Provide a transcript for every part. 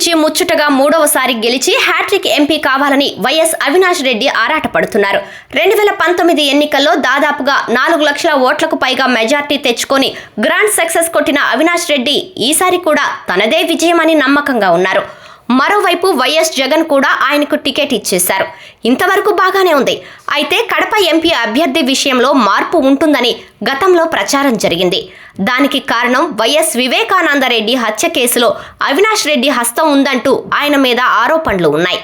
నుంచి ముచ్చుటగా మూడవసారి గెలిచి హ్యాట్రిక్ ఎంపీ కావాలని వైఎస్ అవినాష్ రెడ్డి ఆరాటపడుతున్నారు. రెండు వేల పంతొమ్మిది ఎన్నికల్లో దాదాపుగా నాలుగు లక్షల ఓట్లకు పైగా మెజార్టీ తెచ్చుకొని గ్రాండ్ సక్సెస్ కొట్టిన అవినాష్ రెడ్డి ఈసారి కూడా తనదే విజయమని నమ్మకంగా ఉన్నారు. మరోవైపు వైఎస్ జగన్ కూడా ఆయనకు టికెట్ ఇచ్చేశారు. ఇంతవరకు బాగానే ఉంది. అయితే కడప ఎంపీ అభ్యర్థి విషయంలో మార్పు ఉంటుందని గతంలో ప్రచారం జరిగింది. దానికి కారణం వైఎస్ వివేకానందరెడ్డి హత్య కేసులో అవినాష్ రెడ్డి హస్తం ఉందంటూ ఆయన మీద ఆరోపణలు ఉన్నాయి.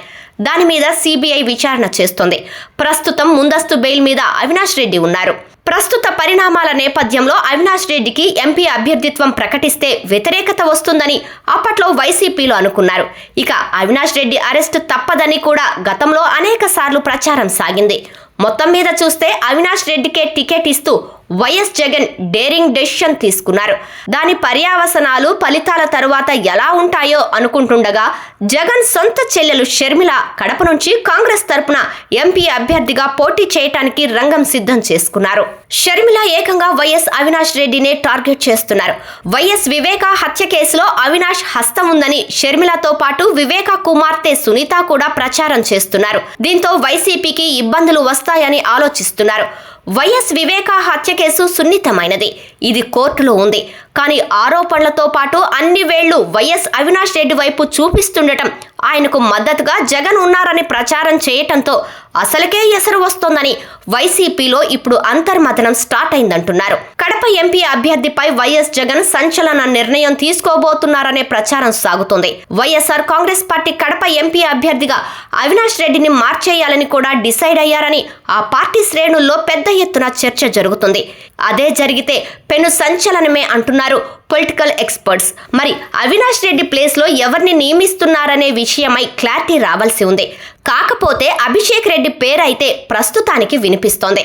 దాని మీద సిబిఐ విచారణ చేస్తోంది. ప్రస్తుతం ముందస్తు బెయిల్ మీద అవినాష్ రెడ్డి ఉన్నారు. ప్రస్తుత పరిణామాల నేపథ్యంలో అవినాష్ రెడ్డికి ఎంపీ అభ్యర్థిత్వం ప్రకటిస్తే వ్యతిరేకత వస్తుందని అప్పట్లో వైసీపీలో అనుకున్నారు. ఇక అవినాష్ రెడ్డి అరెస్టు తప్పదని కూడా గతంలో అనేక సార్లు ప్రచారం సాగింది. మొత్తం మీద చూస్తే అవినాష్ రెడ్డికే టికెట్ ఇస్తూ వైఎస్ జగన్ డేరింగ్ డెసిషన్ తీసుకున్నారు. దాని పర్యావసనాలు ఫలితాల తరువాత ఎలా ఉంటాయో అనుకుంటుండగా జగన్ సొంత చెల్లెలు షర్మిల కడప నుంచి కాంగ్రెస్ తరపున ఎంపీ అభ్యర్థిగా పోటీ చేయటానికి రంగం సిద్ధం చేసుకున్నారు. షర్మిల ఏకంగా వైఎస్ అవినాష్ రెడ్డినే టార్గెట్ చేస్తున్నారు. వైఎస్ వివేక హత్య కేసులో అవినాష్ హస్తం ఉందని షర్మిలతో పాటు వివేక కుమార్తె సునీత కూడా ప్రచారం చేస్తున్నారు. దీంతో వైసీపీకి ఇబ్బందులు వస్తాయని ఆలోచిస్తున్నారు. వైఎస్ వివేక హత్య కేసు సున్నితమైనది. ఇది కోర్టులో ఉంది. కానీ ఆరోపణలతో పాటు అన్ని వేళ్ళు వైఎస్ అవినాష్ రెడ్డి వైపు చూపిస్తుండటం ఆయనకు మద్దతుగా జగన్ ఉన్నారని ప్రచారం చేయటంతో అసలుకే ఎసరు వస్తోందని వైసీపీలో ఇప్పుడు అంతర్మతనం స్టార్ట్ అయిందంటున్నారు. కడప ఎంపీ అభ్యర్థిపై వైఎస్ జగన్ సంచలన నిర్ణయం తీసుకోబోతున్నారనే ప్రచారం సాగుతోంది. వైఎస్ఆర్ కాంగ్రెస్ పార్టీ కడప ఎంపీ అభ్యర్థిగా అవినాష్ రెడ్డిని మార్చేయాలని కూడా డిసైడ్ అయ్యారని ఆ పార్టీ శ్రేణుల్లో పెద్ద ఎత్తున చర్చ జరుగుతుంది. అదే జరిగితే పెను సంచలనమే అంటున్నారు పొలిటికల్ ఎక్స్పర్ట్స్. మరి అవినాష్ రెడ్డి ప్లేస్లో ఎవరిని నియమిస్తున్నారనే విషయమై క్లారిటీ రావాల్సి ఉంది. కాకపోతే అభిషేక్ రెడ్డి పేరైతే ప్రస్తుతానికి వినిపిస్తోంది.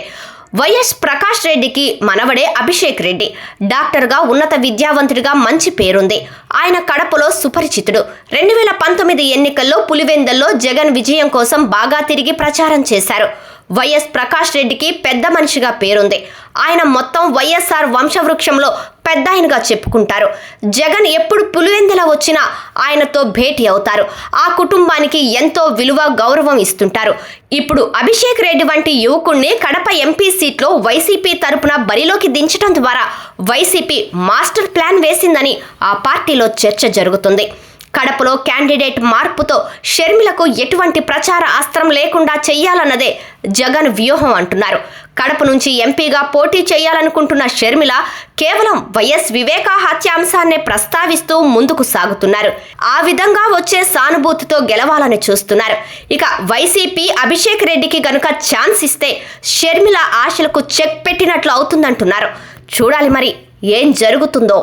వైఎస్ ప్రకాష్ రెడ్డికి మనవడే అభిషేక్ రెడ్డి. డాక్టర్గా ఉన్నత విద్యావంతుడిగా మంచి పేరుంది. ఆయన కడపలో సుపరిచితుడు. రెండు వేల పంతొమ్మిది ఎన్నికల్లో పులివెందల్లో జగన్ విజయం కోసం బాగా తిరిగి ప్రచారం చేశారు. వైఎస్ ప్రకాష్ రెడ్డికి పెద్ద మనిషిగా పేరుంది. ఆయన మొత్తం వైఎస్ఆర్ వంశవృక్షంలో పెద్ద ఆయనగా చెప్పుకుంటారు. జగన్ ఎప్పుడు పులివెందుల వచ్చినా ఆయనతో భేటీ అవుతారు. ఆ కుటుంబానికి ఎంతో విలువ గౌరవం ఇస్తుంటారు. ఇప్పుడు అభిషేక్ రెడ్డి వంటి యువకుణ్ణి కడప ఎంపీ సీట్లో వైసీపీ తరపున బరిలోకి దించడం ద్వారా వైసీపీ మాస్టర్ ప్లాన్ వేసిందని ఆ పార్టీలో చర్చ జరుగుతుంది. కడపలో క్యాండిడేట్ మార్పుతో షర్మిలకు ఎటువంటి ప్రచార అస్త్రం లేకుండా చేయాలన్నదే జగన్ వ్యూహం అంటున్నారు. కడప నుంచి ఎంపీగా పోటీ చేయాలనుకుంటున్న షర్మిల కేవలం వైఎస్ వివేక హత్యాంశాన్నే ప్రస్తావిస్తూ ముందుకు సాగుతున్నారు. ఆ విధంగా వచ్చే సానుభూతితో గెలవాలని చూస్తున్నారు. ఇక వైసీపీ అభిషేక్ రెడ్డికి గనుక ఛాన్స్ ఇస్తే షర్మిల ఆశలకు చెక్ పెట్టినట్లు అవుతుందంటున్నారు. చూడాలి మరి ఏం జరుగుతుందో.